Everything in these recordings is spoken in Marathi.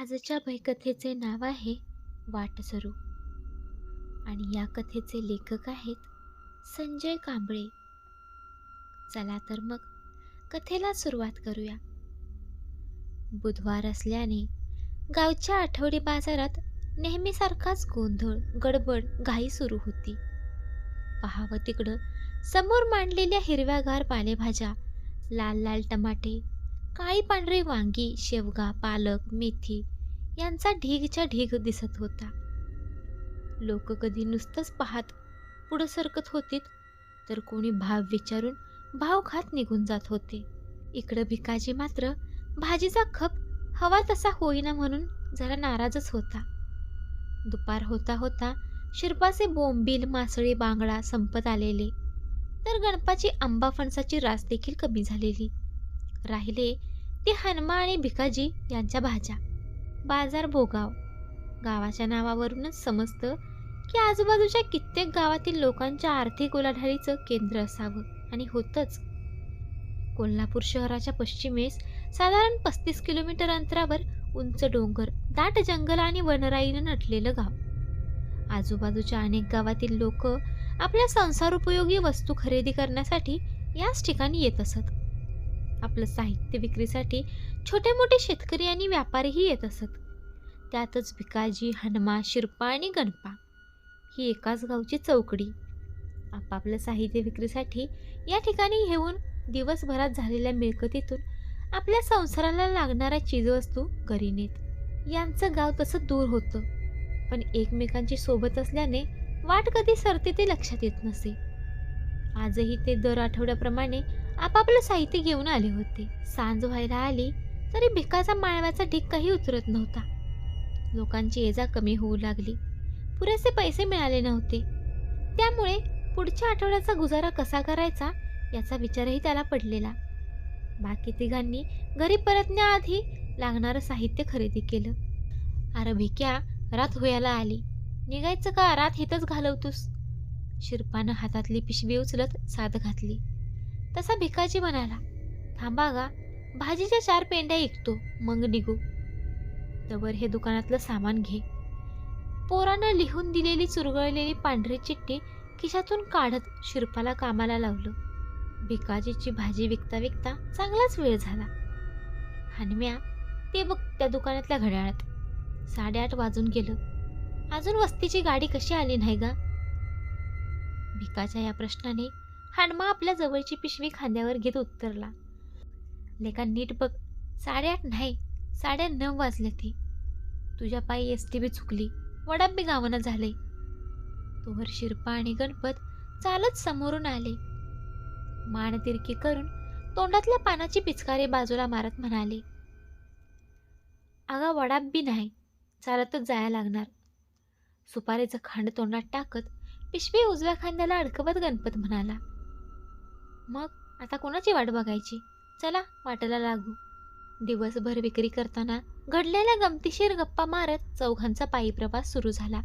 आजच्या भयकथेचे नाव आहे वाटसरू. आणि या कथेचे लेखक आहेत संजय कांबळे. चला तर मग कथेला सुरुवात करूया. बुधवार असल्याने गावच्या आठवडी बाजारात नेहमीसारखाच गोंधळ गडबड घाई सुरू होती. पहावं तिकडं समोर मांडलेल्या हिरव्यागार पालेभाज्या लाल लाल टमाटे काळी पांढरी वांगी शेवगा पालक मेथी यांचा ढीगच्या ढीग दिसत होता. लोक कधी नुसतंच पाहत पुढं सरकत होतीत तर कोणी भाव विचारून भाव खात निघून जात होते. इकडं भिकाजी मात्र भाजीचा खप हवा तसा होईना म्हणून जरा नाराजच होता. दुपार होता होता शिरपाचे बोंबील मासळी बांगडा संपत आलेले तर गणपाची आंबा फणसाची रास देखील कमी झालेली. राहिले ते हनुमा आणि भिकाजी यांच्या भाज्या बाजार भोगाव. गावाच्या नावावरूनच समजतं की आजूबाजूच्या कित्येक गावातील लोकांच्या आर्थिक उलाढालीचं केंद्र असावं आणि होतंच. कोल्हापूर शहराच्या पश्चिमेस साधारण पस्तीस किलोमीटर अंतरावर उंच डोंगर दाट जंगल आणि वनराईनं नटलेलं गाव. आजूबाजूच्या अनेक गावातील लोक आपल्या संसारोपयोगी वस्तू खरेदी करण्यासाठी याच ठिकाणी येत असत. आपलं साहित्य विक्रीसाठी छोटे मोठे शेतकरी आणि व्यापारीही येत असत. त्यातच भिकाजी हनुमा शिरपा आणि गणपा ही एकाच गावची चौकडी. आपापलं साहित्य विक्रीसाठी या ठिकाणी येऊन दिवसभरात झालेल्या मिळकतीतून आपल्या संसाराला लागणाऱ्या चीजवस्तू घरी नेत. यांचं गाव तसं दूर होतं पण एकमेकांची सोबत असल्याने वाट कधी सरते ते लक्षात येत नसे. आजही ते दर आठवड्याप्रमाणे आपापलं साहित्य घेऊन आले होते. सांज व्हायला आली तरी भिकाचा माळव्याचा ढीक काही उतरत नव्हता. लोकांची येजा कमी होऊ लागली. पुरेसे पैसे मिळाले नव्हते. त्यामुळे पुढच्या आठवड्याचा गुजारा कसा करायचा याचा विचारही त्याला पडलेला. बाकी तिघांनी घरी परतण्याआधी लागणारं साहित्य खरेदी केलं. अरे भिक्या रात होयाला आली. निघायचं का? रात हिथंच घालवतोस. शिरपानं हातातली पिशवी उचलत साथ घातली. तसा भिकाजी म्हणाला थांबा गा भाजीच्या चार पेंड्या ऐकतो मग निघू. तवर हे दुकानातलं सामान घे. पोरानं लिहून दिलेली चुरगळलेली पांढरी चिठ्ठी खिशातून काढत शिरपाला कामाला लावलं. भिकाजीची भाजी विकता विकता चांगलाच वेळ झाला. हनम्या ते बघ त्या दुकानातल्या घड्याळात. साडेआठ वाजून गेलं. अजून वस्तीची गाडी कशी आली नाही गा? भिकाच्या या प्रश्नाने हाणमा आपल्या जवळची पिशवी खांद्यावर घेत उत्तरला लेका नीट बघ साडेआठ नाही साडे नऊ वाजले ती. तुझ्या पायी एस टी बी चुकली वडाबी गावनं झाले. तोवर शिरपा आणि गणपत चालत समोरून आले. मान तिरकी करून तोंडातल्या पानाची पिचकारी बाजूला मारत म्हणाले अगा वडाबी नाही चालतच जायला लागणार. सुपारीचं खांड तोंडात टाकत पिशवी उजव्या खांद्याला अडकवत गणपत म्हणाला मग आता कोणाची वाट बघायची? चला वाटेला लागू. दिवसभर विक्री करताना घडलेल्या गमतीशीर गप्पा मारत चौघांचा पायी प्रवास सुरू झाला.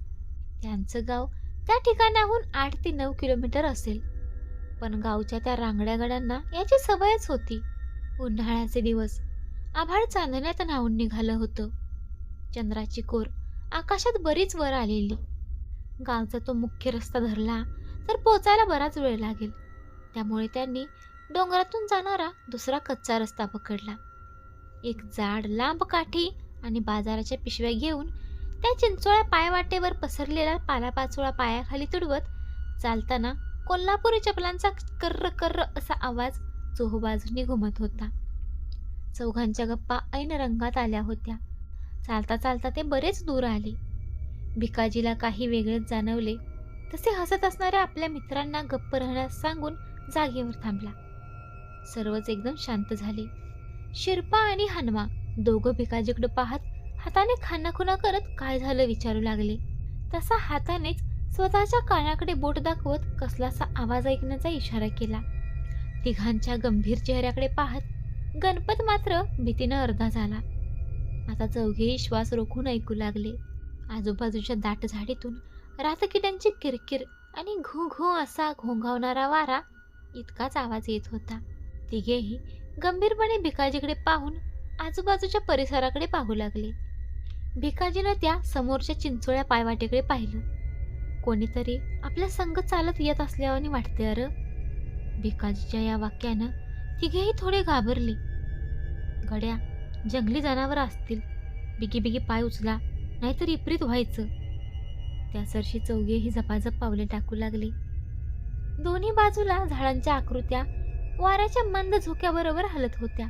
त्यांचं गाव त्या ठिकाणाहून आठ ते नऊ किलोमीटर असेल. पण गावच्या त्या रांगड्या गड्यांना याची सवयच होती. उन्हाळ्याचे दिवस आभाळ चांदण्यात न्हावून निघालं होतं. चंद्राची कोर आकाशात बरीच वर आलेली. गावचा तो मुख्य रस्ता धरला तर पोचायला बराच वेळ लागेल. त्यामुळे त्यांनी डोंगरातून जाणारा दुसरा कच्चा रस्ता पकडला. एक जाड लांब काठी आणि बाजाराच्या पिशव्या घेऊन त्या चिंचोळ्या पायवाटेवर पसरलेला पालापाचोळा पायाखाली तुडवत चालताना कोल्हापुरी चपलांचा कर्र कर्र असा आवाज चोहोबाजूनी घुमत होता. चौघांच्या गप्पा ऐन रंगात आल्या होत्या. चालता चालता ते बरेच दूर आले. भिकाजीला काही वेगळेच जाणवले. तसे हसत असणाऱ्या आपल्या मित्रांना गप्प राहण्यास सांगून जागेवर थांबला. सर्वच एकदम शांत झाले. शिरपा आणि हनुमा दोघं भिकाजीकडे पाहत हाताने खानाखुना करत काय झालं विचारू लागले. तसा हातानेच स्वतःच्या कानाकडे बोट दाखवत कसलासा आवाज ऐकण्याचा इशारा केला. तिघांच्या गंभीर चेहऱ्याकडे पाहत गणपत मात्र भीतीनं अर्धा झाला. आता चौघेही श्वास रोखून ऐकू लागले. आजूबाजूच्या दाट झाडीतून रातकिड्यांची किरकिर आणि घू घू असा घोंघावणारा वारा इतकाच आवाज येत होता. तिघेही गंभीरपणे भिकाजीकडे पाहून आजूबाजूच्या परिसराकडे पाहू लागले. भिकाजीनं त्या समोरच्या चिंचोळ्या पायवाटेकडे पाहिलं. कोणीतरी आपला संग चालत येत असल्यावानी वाटते अर. भिकाजीच्या या वाक्यानं तिघेही थोडे घाबरले. गड्या जंगली जनावर असतील. बिगी बिगी पाय उचला नाहीतर इप्रीत व्हायचं. त्या सरशी चौघेही झपाझप पावले टाकू लागले. दोन्ही बाजूला झाडांच्या आकृत्या वाऱ्याच्या मंद झोक्याबरोबर हलत होत्या.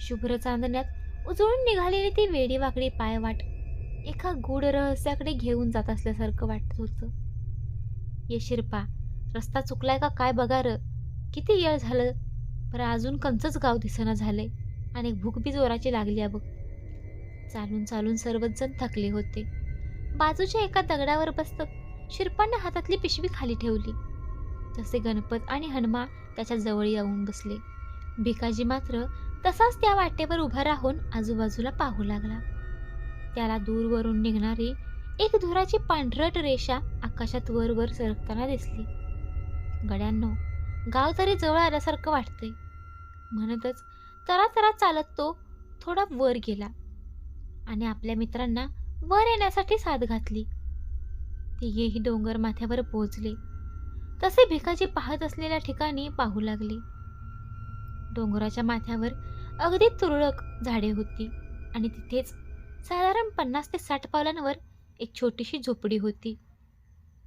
शुभ्र चांदण्यात उजळून निघालेली ती वेडी वाकडी पायवाट एका गूढ रहस्याकडे घेऊन जात असल्यासारखं वाटत होतं. ये शिरपा रस्ता चुकलाय का काय बघा र किती येळ झालं? पर अजून कंचच गाव दिसना झालंय आणि भूक बी जोराची लागली आहे बघ. चालून चालून सर्वच जण थकले होते. बाजूच्या एका दगडावर बसत शिरपाने हातातली पिशवी खाली ठेवली. तसे गणपत आणि हनुमा त्याच्याजवळ येऊन बसले. भिकाजी मात्र तसाच त्या वाटेवर उभा राहून आजूबाजूला पाहू लागला. त्याला दूरवरून निघणारी एक धुराची पांढरट रेषा आकाशात वर वर सरकताना दिसली. गड्यांनो गाव तरी जवळ आल्यासारखं वाटतंय. म्हणतच तरा तरा चालत तो थोडा वर गेला आणि आपल्या मित्रांना वर येण्यासाठी साथ घातली. तिघेही डोंगर माथ्यावर पोहोचले. तसे भिकाजी पाहत असलेल्या ठिकाणी पाहू लागले. डोंगराच्या माथ्यावर अगदी तुरळक झाडे होती आणि तिथेच साधारण पन्नास ते साठ पावलांवर एक छोटीशी झोपडी होती.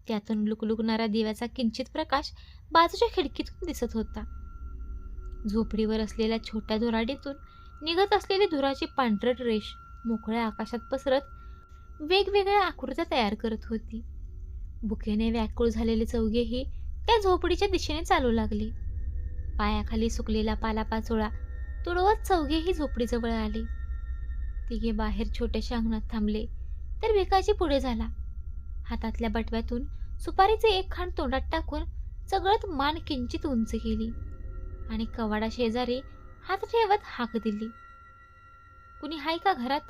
त्यातून लुकलुकणारा दिव्याचा किंचित प्रकाश बाजूच्या खिडकीतून दिसत होता. झोपडीवर असलेल्या छोट्या धुराडीतून निघत असलेली धुराची पांढरट रेष मोकळ्या आकाशात पसरत वेगवेगळ्या आकृत्या तयार करत होती. भुकेने व्याकुळ झालेले चौघेही त्या झोपडीच्या दिशेने चालू लागली. पायाखाली सुकलेला पालापाचोळा तुडवत चौघेही झोपडीजवळ आले. तिघे बाहेर छोट्याशा अंगणात थांबले तर भिकाजी पुढे झाला. हातातल्या बटव्यातून सुपारीचे एक खाण तोंडात टाकून सगळत मान किंचित उंच केली आणि कवाडा शेजारी हात ठेवत हाक दिली. कुणी हाय का घरात?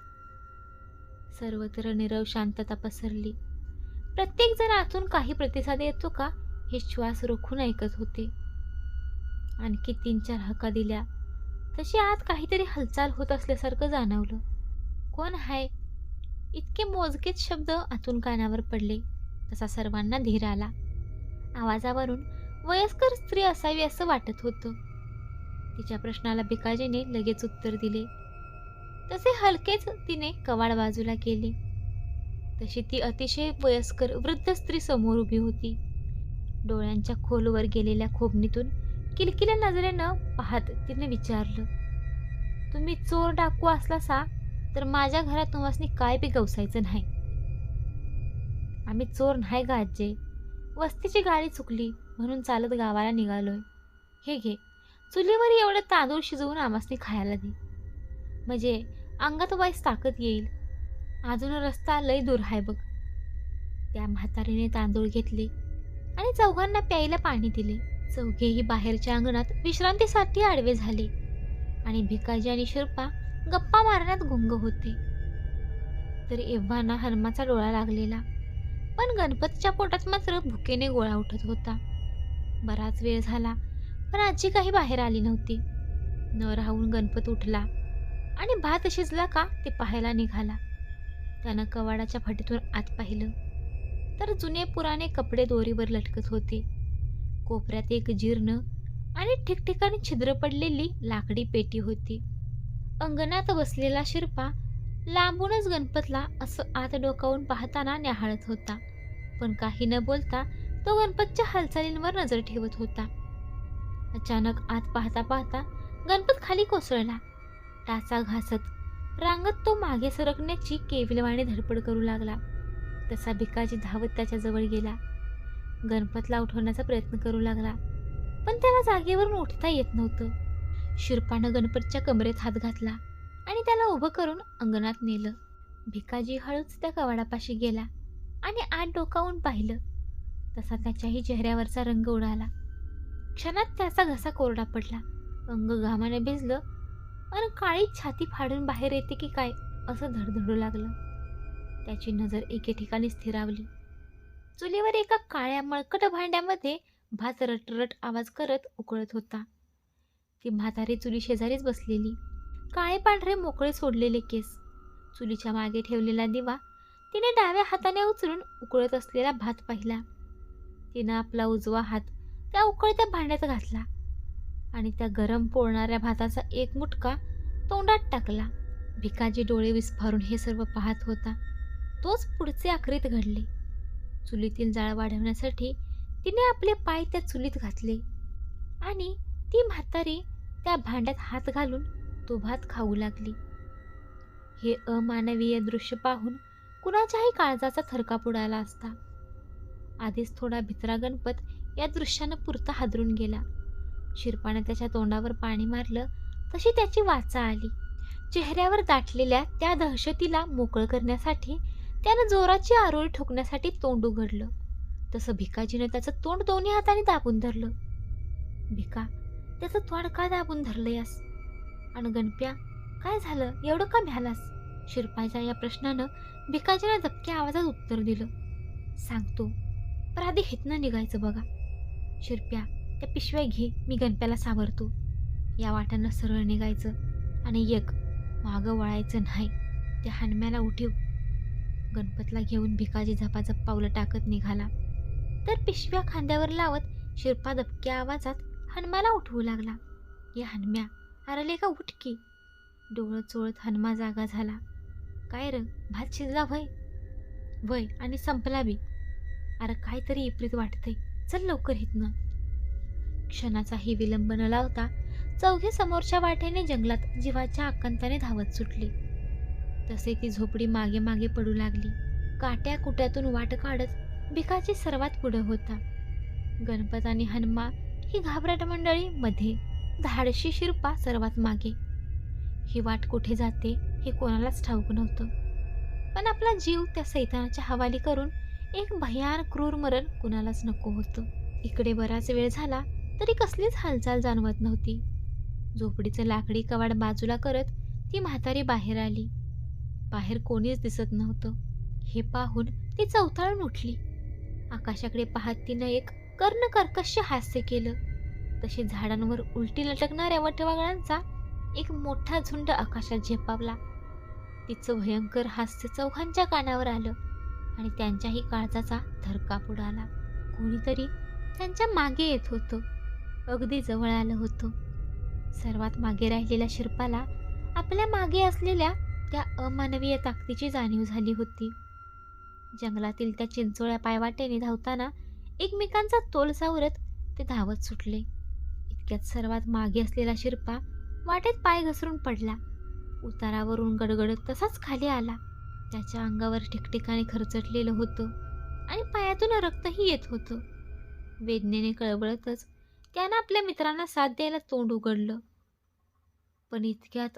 सर्वत्र निरव शांतता पसरली. प्रत्येक जण आतून काही प्रतिसाद येतो का? हे श्वास रोखून ऐकत होते. आणखी तीन चार हका दिल्या. तशी आत काहीतरी हालचाल होत असल्यासारखं जाणवलं. कोण हाय? इतके मोजकेच शब्द आतून कानावर पडले. तसा सर्वांना धीर आला. आवाजावरून वयस्कर स्त्री असावी असं वाटत होतं. तिच्या प्रश्नाला भिकाजीने लगेच उत्तर दिले. तसे हलकेच तिने कवाड बाजूला केले. तशी ती अतिशय वयस्कर वृद्ध स्त्री समोर उभी होती. डोळ्यांच्या खोलवर गेलेल्या खोबणीतून किलकिल्या नजरेनं पाहत तिने विचारलं तुम्ही चोर डाकू असला सा तर माझ्या घरात तुम्हासनी काय बी गवसायचं नाही. आम्ही चोर नाही गा आजे वस्तीची गाडी चुकली म्हणून चालत गावाला निघालोय. हे घे. चुलीवर एवढं तांदूळ शिजवून आमासनी खायला दे. म्हणजे अंगात वाईस ताकद येईल. अजून रस्ता लय दूर आहे बघ. त्या म्हातारीने तांदूळ घेतले. आणि चौघांना प्यायला पाणी दिले. चौघेही बाहेरच्या अंगणात विश्रांतीसाठी आडवे झाले. आणि भिकाजी आणि शिरपा गप्पा मारण्यात गुंग होते. तर एव्हाना हनुमाचा डोळा लागलेला. पण गणपतीच्या पोटात मात्र भुकेने गोळा उठत होता. बराच वेळ झाला पण आजी काही बाहेर आली नव्हती. न राहून गणपत उठला आणि भात शिजला का ते पाहायला निघाला. त्यानं कवाडाच्या फटीतून आत पाहिलं. तर जुने पुराणे कपडे दोरीवर लटकत होते. कोपऱ्यात एक जीर्ण आणि ठिकठिकाणी छिद्र पडलेली लाकडी पेटी होती. अंगणात बसलेला शिरपा लांबूनच गणपतला असं आत डोकावून पाहताना न्याहाळत होता. पण काही न बोलता तो गणपतच्या हालचालींवर नजर ठेवत होता. अचानक आत पाहता पाहता गणपत खाली कोसळला. टाचा घासत रांगत तो मागे सरकण्याची केविलवाणी धडपड करू लागला. तसा भिकाजी धावत त्याच्याजवळ गेला. गणपतला उठवण्याचा प्रयत्न करू लागला पण त्याला जागेवरून उठता येत नव्हतं. शिरपानं गणपतच्या कमरेत हात घातला आणि त्याला उभं करून अंगणात नेलं. भिकाजी हळूच त्या कवाडापाशी गेला आणि आत डोकावून पाहिलं. तसा त्याच्याही चेहऱ्यावरचा रंग उडाला. क्षणात त्याचा घसा कोरडा पडला. अंग घामाने भिजलं आणि काळी छाती फाडून बाहेर येते की काय असं धडधडू लागलं. त्याची नजर एके ठिकाणी स्थिरावली. चुलीवर एका काळ्या मळकट भांड्यामध्ये भात रटरट आवाज करत उकळत होता. ती म्हातारी चुली शेजारीच बसलेली. काळे पांढरे मोकळे सोडलेले केस. चुलीच्या मागे ठेवलेला दिवा तिने डाव्या हाताने उचलून उकळत असलेला भात पाहिला. तिनं आपला उजवा हात त्या उकळत्या भांड्यात घातला आणि त्या गरम पोळणाऱ्या भाताचा एक मुटका तोंडात टाकला. भिकाजी डोळे विस्फारून हे सर्व पाहत होता. तोच पुढचे आखरीत घडले. चुलीतील जाळ वाढवण्यासाठी तिने आपले पाय त्या चुलीत घातले आणि ती म्हातारी त्या भांड्यात हात घालून तो भात खाऊ लागली. हे अमानवीय दृश्य पाहून कुणाच्याही काळजाचा थरकाप उडाला असता. आधीच थोडा भित्रा गणपत या दृश्यानं पुरता हादरून गेला. शिरपाने त्याच्या तोंडावर पाणी मारलं तशी त्याची वाचा आली. चेहऱ्यावर दाटलेल्या त्या दहशतीला मोकळं करण्यासाठी त्यानं जोराची आरोळी ठोकण्यासाठी तोंड उघडलं. तसं भिकाजीनं त्याचं तोंड दोन्ही हाताने दाबून धरलं. भिका त्याचं तोंड का दाबून धरलं यास? आणि गणप्या काय झालं? एवढं का भ्यालास? शिरपाच्या या प्रश्नानं भिकाजीनं दबक्या आवाजात उत्तर दिलं. सांगतो पर आधी हितनं निघायचं बघा. शिरप्या त्या पिशव्या घे मी गणप्याला सावरतो. या वाटानं सरळ निघायचं आणि एक मागं वळायचं नाही. त्या हनम्याला उठीव. गणपतला घेऊन भिकाजी झपाझप पावलं टाकत निघाला. तर पिशव्या खांद्यावर लावत शिरपा दबक्या आवाजात हनुमाला उठवू लागला. या हनम्या आरले का उठकी? डोळं चोळत हनुमा जागा झाला. काय र भात शिजला वय वय आणि संपला बी. अरे काहीतरी इप्रीत वाटतंय चल लवकर हितनं. क्षणाचाही विलंब न लावता चौघे समोरच्या वाटेने जंगलात जीवाच्या आकांताने धावत सुटले. तसे ती झोपडी मागे मागे पडू लागली. काट्या कुट्यातून वाट काढत भिकाची सर्वात पुढं होता. गणपत आणि हनुमा ही घाबरट मंडळी मध्ये धाडशी शिरपा सर्वात मागे. ही वाट कुठे जाते हे कोणालाच ठाऊक नव्हतं. पण आपला जीव त्या सैतानाच्या हवाली करून एक भयान क्रूर मरण कुणालाच नको होतं. इकडे बराच वेळ झाला तरी कसलीच हालचाल जाणवत नव्हती. झोपडीचं लाकडी कवाड बाजूला करत ती म्हातारी बाहेर आली. बाहेर कोणीच दिसत नव्हतं. हे पाहून ती चौथाळून उठली. आकाशाकडे पाहत तिनं एक कर्ण कर्कश हास्य केलं. तशी झाडांवर उलटी लटकणाऱ्या वटवागळांचा एक मोठा झुंड आकाशात झेपावला. तिचं भयंकर हास्य चौघांच्या कानावर आलं आणि त्यांच्याही काळजाचा धरकाप उडाला. कोणीतरी त्यांच्या मागे येत होतं. अगदी जवळ आलं होतं. सर्वात मागे राहिलेल्या शिरपाला आपल्या मागे असलेल्या त्या अमानवीय ताकदीची जाणीव झाली होती. जंगलातील त्या चिंचोळ्या पायवाटेने धावताना एकमेकांचा तोल सावरत ते धावत सुटले. इतक्यात सर्वात मागे असलेला शिरपा वाटेत पाय घसरून पडला. उतारावरून गडगडत तसाच खाली आला. त्याच्या अंगावर ठिकठिकाणी खरचटलेलं होतं आणि पायातून रक्तही येत होतं. वेदनेने कळवळतच त्यानं आपल्या मित्रांना साथ द्यायला तोंड उघडलं. पण इतक्यात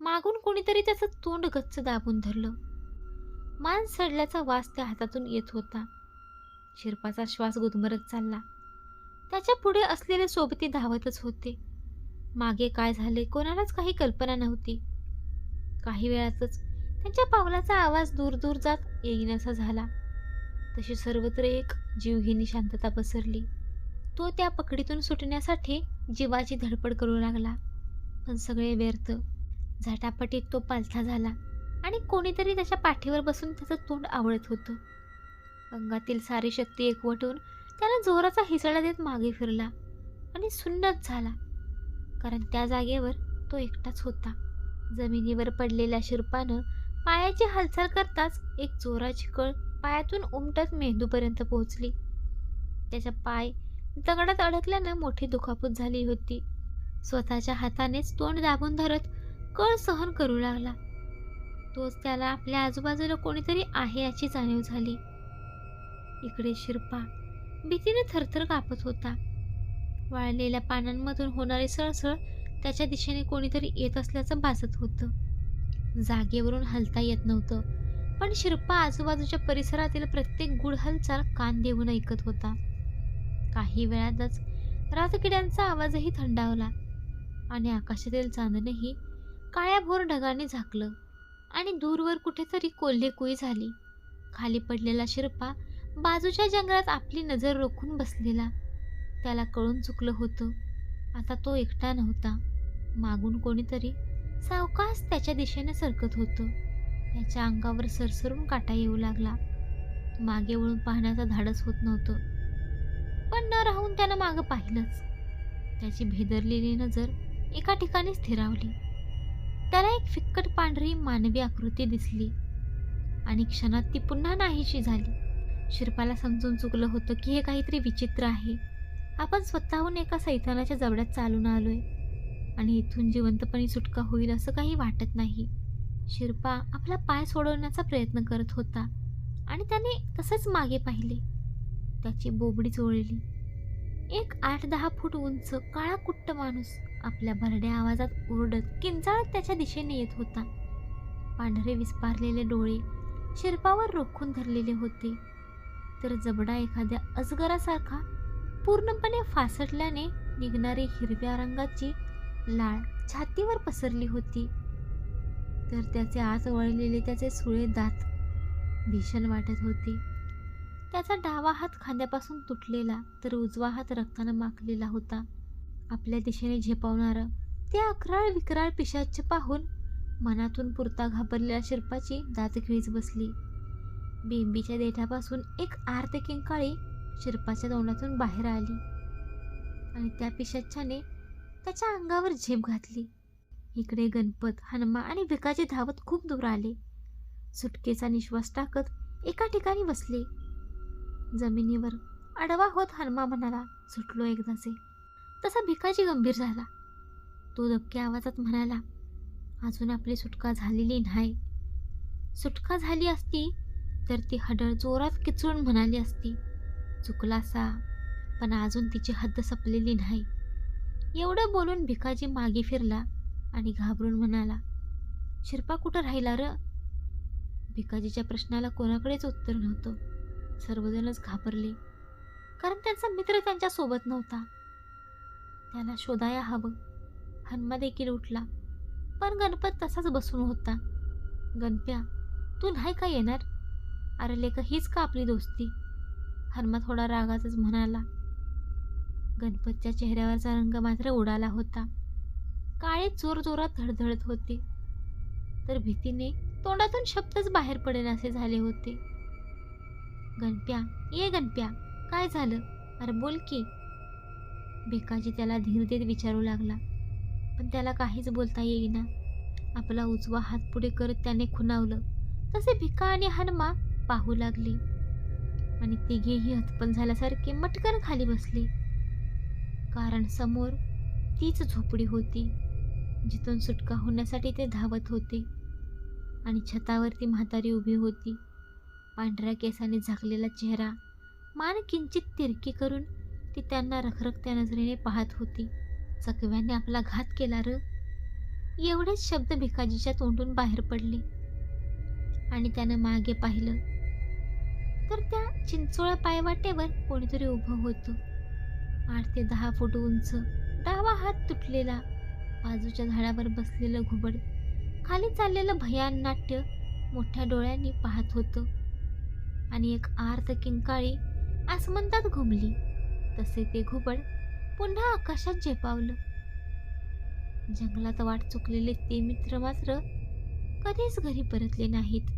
मागून कोणीतरी त्याचं तोंड गच्च दाबून धरलं. मान सडल्याचा वास त्या हातातून येत होता. शिरपाचा श्वास गुदमरत चालला. त्याच्या पुढे असलेले सोबती धावतच होते. मागे काय झाले कोणालाच काही कल्पना नव्हती. काही वेळातच त्यांच्या पावलाचा आवाज दूर दूर जात येईनासा झाला. तशी सर्वत्र एक जीवघेणी शांतता पसरली. तो त्या पकडीतून सुटण्यासाठी जीवाची धडपड करू लागला. पण सगळे व्यर्थ. झटापटीत तो पालथा झाला आणि कोणीतरी त्याच्या पाठीवर बसून त्याचं तोंड आवळत होतं. अंगातील सारी शक्ती एकवटून त्यानं जोराचा हिसडा देत मागे फिरला आणि सुन्नत झाला. कारण त्या जागेवर तो एकटाच होता. जमिनीवर पडलेल्या शिरपानं पायाची हालचाल करताच एक जोराची कळ पायातून उमटत मेंदूपर्यंत पोहोचली. त्याचा पाय दगडात अडकल्यानं मोठी दुखापत झाली होती. स्वतःच्या हातानेच तोंड दाबून धरत कळ सहन करू लागला. तोच त्याला आपल्या आजूबाजूला कोणीतरी आहे याची जाणीव झाली. इकडे शिरपा भीतीने थरथर कापत होता. वाळलेल्या पानांमधून होणारी सळसळ त्याच्या दिशेने कोणीतरी येत असल्याचं भासत होतं. जागेवरून हलता येत नव्हतं पण शिरपा आजूबाजूच्या परिसरातील प्रत्येक गुढ हालचाल कान देऊन ऐकत होता. काही वेळातच रातकिड्यांचा आवाजही थंडावला आणि आकाशातील चांदणेही काळ्याभोर ढगाने झाकलं आणि दूरवर कुठेतरी कोल्हेकुई झाली. खाली पडलेला शिरपा बाजूच्या जंगलात आपली नजर रोखून बसलेला. त्याला कळून चुकलं होतं. आता तो एकटा नव्हता. मागून कोणीतरी सावकाश त्याच्या दिशेने सरकत होतं. त्याच्या अंगावर सरसरून काटा येऊ लागला. मागे वळून पाहण्याचं धाडस होत नव्हतं. पण न राहून त्यानं मागं पाहिलंच. त्याची भेदरलेली नजर एका ठिकाणी स्थिरावली. त्याला एक फिक्कट पांढरी मानवी आकृती दिसली. आणि क्षणात ती पुन्हा नाहीशी झाली. शिरपाला समजून चुकलं होतं की हे काहीतरी विचित्र आहे. आपण स्वतःहून एका सैतानाच्या जवळ्यात चालून आलोय. आणि इथून जिवंतपणे सुटका होईल असं काही वाटत नाही. शिरपा आपला पाय सोडवण्याचा प्रयत्न करत होता. आणि त्याने तसंच मागे पाहिले. त्याची बोबडी चोळली. एक आठ दहा फूट उंच काळा कुट्ट माणूस. आपल्या भरड्या आवाजात ओरडत किंचाळत त्याच्या दिशेने येत होता. पांढरे विस्पारलेले डोळे शिरपावर रोखून धरलेले होते. तर जबडा एखाद्या अजगरासारखा पूर्णपणे फासटल्याने निघणारी हिरव्या रंगाची लाळ छातीवर पसरली होती. तर त्याचे आत वळलेले त्याचे सुळे दात भीषण वाटत होते. त्याचा डावा हात खांद्यापासून तुटलेला तर उजवा हात रक्तानं माखलेला होता. आपल्या दिशेने झेपावणारं ते अकराळ विकराळ पिशाच पाहून मनातून पुरता घाबरलेल्या शिरपाची दातखिळीच बसली. बेंबीच्या देठापासून एक आर्त किंकाळी शिरपाच्या तोंडातून बाहेर आली आणि त्या पिशाच्याने त्याच्या अंगावर झेप घातली. इकडे गणपत हनुमा आणि भिकाजी धावत खूप दूर आले. सुटकेचा निश्वास टाकत एका ठिकाणी बसले. जमिनीवर आडवा होत हनुमा म्हणाला सुटलो एकदाचे. तसा भिकाजी गंभीर झाला. तो दबक्या आवाजात म्हणाला अजून आपली सुटका झालेली नाही. सुटका झाली असती तर ती हडळ जोरात किचळून म्हणाली असती चुकलासा पण अजून तिची हद्द सपलेली नाही. एवढं बोलून भिकाजी मागे फिरला आणि घाबरून म्हणाला शिरपा कुठं राहिला र? भिकाजीच्या प्रश्नाला कोणाकडेच उत्तर नव्हतं. सर्वजणच घाबरले कारण त्यांचा मित्र त्यांच्यासोबत नव्हता. त्याला शोधाया हवं. हनुमा देखील उठला. पण गणपत तसाच बसून होता. गणप्या तू नाही का येणार? अरे लेका हीच का आपली दोस्ती? हनुमा थोडा रागातच म्हणाला. गणपतच्या चेहऱ्यावरचा रंग मात्र उडाला होता. काळे जोर जोरात धडधडत होते. तर भीतीने तोंडातून शब्दच बाहेर पडेनासे झाले होते. गणप्या ये गणप्या काय झालं? अरे बोल की. भिकाजी त्याला धीर देत विचारू लागला. पण त्याला काहीच बोलता येईना. आपला उजवा हात पुढे करत त्याने खुणावलं. तसे भिका आणि हनुमा पाहू लागले. आणि तिघेही हतपल झाल्यासारखे मटकन खाली बसले. कारण समोर तीच झोपडी होती जिथून सुटका होण्यासाठी ते धावत होते. आणि छतावरती म्हातारी उभी होती. पांढऱ्या केसाने झाकलेला चेहरा मान किंचित तिरकी करून ती त्यांना रखरखत्या नजरेने पाहत होती. चकव्याने आपला घात केला र. एवढेच शब्द भिकाजीच्या तोंडून बाहेर पडले. आणि त्यानं मागे पाहिलं. तर त्या चिंचोळ्या पायवाटेवर कोणीतरी उभं होतं. आठ ते दहा फूट उंच डावा हात तुटलेला बाजूच्या झाडावर बसलेलं घुबड खाली चाललेलं भयान नाट्य मोठ्या डोळ्यांनी पाहत होतं. आणि एक आर्त किंकाळी आसमंतात घुमली. तसे ते घुबड पुन्हा आकाशात झेपावलं. जंगलात वाट चुकलेले ते मित्र मात्र कधीच घरी परतले नाहीत.